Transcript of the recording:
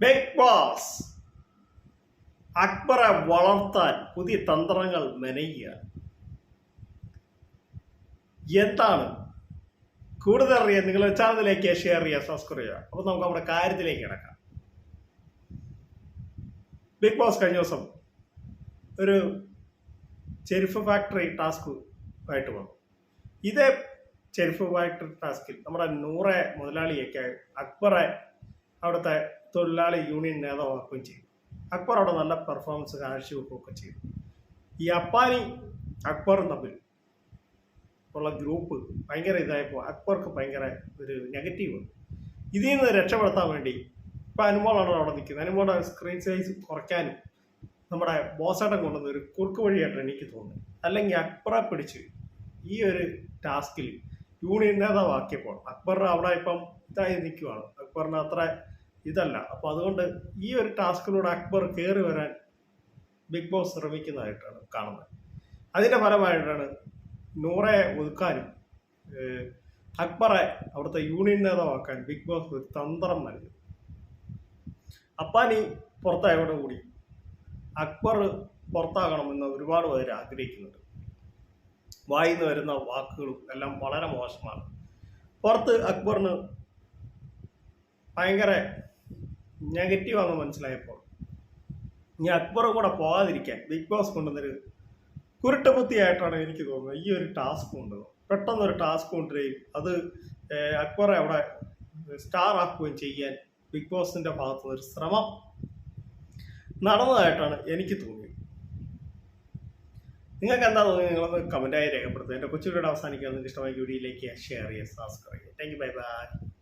Big boss അക്ബറെ വളർത്താൻ പുതിയ തന്ത്രങ്ങൾ മെനയുക. എന്താണ്? കൂടുതൽ അറിയാൻ നിങ്ങൾ ചാനലിലേക്ക് ഷെയർ ചെയ്യുക സബ്സ്ക്രൈബ് ചെയ്യുക. അപ്പോൾ നമുക്ക് നമ്മുടെ കാര്യത്തിലേക്ക് കിടക്കാം. ബിഗ് ബോസ് കഴിഞ്ഞ ദിവസം ഒരു ചെരുഫ് ഫാക്ടറി ടാസ്ക് ആയിട്ട് വന്നു. ഇതേ ചെരുഫ് ഫാക്ടറി ടാസ്കിൽ നമ്മുടെ നൂറെ മുതലാളിയൊക്കെ അക്ബറെ അവിടുത്തെ തൊഴിലാളി യൂണിയൻ നേതാവാക്കുകയും ചെയ്തു. അക്ബർ അവിടെ നല്ല പെർഫോമൻസ് കാഴ്ചവെക്കുകയൊക്കെ ചെയ്തു. ഈ അപ്പാനി അക്ബറും തമ്മിൽ ഉള്ള ഗ്രൂപ്പ് ഭയങ്കര ഇതായപ്പോൾ അക്ബർക്ക് ഭയങ്കര ഒരു നെഗറ്റീവ് ഇതിൽ നിന്ന് രക്ഷപ്പെടുത്താൻ വേണ്ടി ഇപ്പം അനുമോളാണ് അവിടെ നിൽക്കുന്നത്. അനുമോളുടെ സ്ക്രീൻ സൈസ് കുറയ്ക്കാനും നമ്മുടെ ബോസേട്ടൻ കൊണ്ടുവന്ന ഒരു കുറുക്ക് വഴിയായിട്ട് എനിക്ക് തോന്നുന്നു അല്ലെങ്കിൽ അക്ബറെ പിടിച്ച് ഈ ഒരു ടാസ്കിൽ യൂണിയൻ നേതാവാക്കിയപ്പോൾ അക്ബർ അവിടെ ഇപ്പം ഇതായി നിൽക്കുവാണ്. അക്ബറിന് അത്ര ഇതല്ല. അപ്പോൾ അതുകൊണ്ട് ഈ ഒരു ടാസ്കിലൂടെ അക്ബർ കയറി വരാൻ ബിഗ് ബോസ് ശ്രമിക്കുന്നതായിട്ടാണ് കാണുന്നത്. അതിന്റെ ഫലമായിട്ടാണ് നൂറെ ഒതുക്കാനും അക്ബറെ അവിടുത്തെ യൂണിയൻ നേതാവാക്കാൻ ബിഗ് ബോസ് ഒരു തന്ത്രം നൽകി. അപ്പാനി പുറത്തായതോടുകൂടി അക്ബർ പുറത്താകണമെന്ന് ഒരുപാട് പേര് ആഗ്രഹിക്കുന്നുണ്ട്. വായിന്ന് വരുന്ന വാക്കുകളും എല്ലാം വളരെ മോശമാണ്. പുറത്ത് അക്ബറിന് ഭയങ്കര നെഗറ്റീവാണെന്ന് മനസ്സിലായപ്പോൾ. ഇനി അക്ബറും കൂടെ പോകാതിരിക്കാൻ ബിഗ് ബോസ് കൊണ്ടുവന്നൊരു കുരുട്ടബുദ്ധിയായിട്ടാണ് എനിക്ക് തോന്നുന്നത്. ഈ ഒരു ടാസ്ക് കൊണ്ടുവന്നത്. പെട്ടെന്നൊരു ടാസ്ക് കൊണ്ടുവരികയും അത് അക്ബറെ അവിടെ സ്റ്റാർ ആക്കുകയും ചെയ്യാൻ ബിഗ് ബോസിന്റെ ഭാഗത്തുനിന്ന് ഒരു ശ്രമം നടന്നതായിട്ടാണ് എനിക്ക് തോന്നിയത്. നിങ്ങൾക്ക് എന്താ തോന്നിയത്? നിങ്ങളൊന്ന് കമന്റായി രേഖപ്പെടുത്തുക. എന്റെ കൊച്ചുകൂടെ അവസാനിക്കുക നിങ്ങൾക്ക് ഇഷ്ടമായി വീഡിയോയിലേക്ക് ഷെയർ ചെയ്യുക സബ്സ്ക്രൈബ് ചെയ്യുക. Thank you bye bye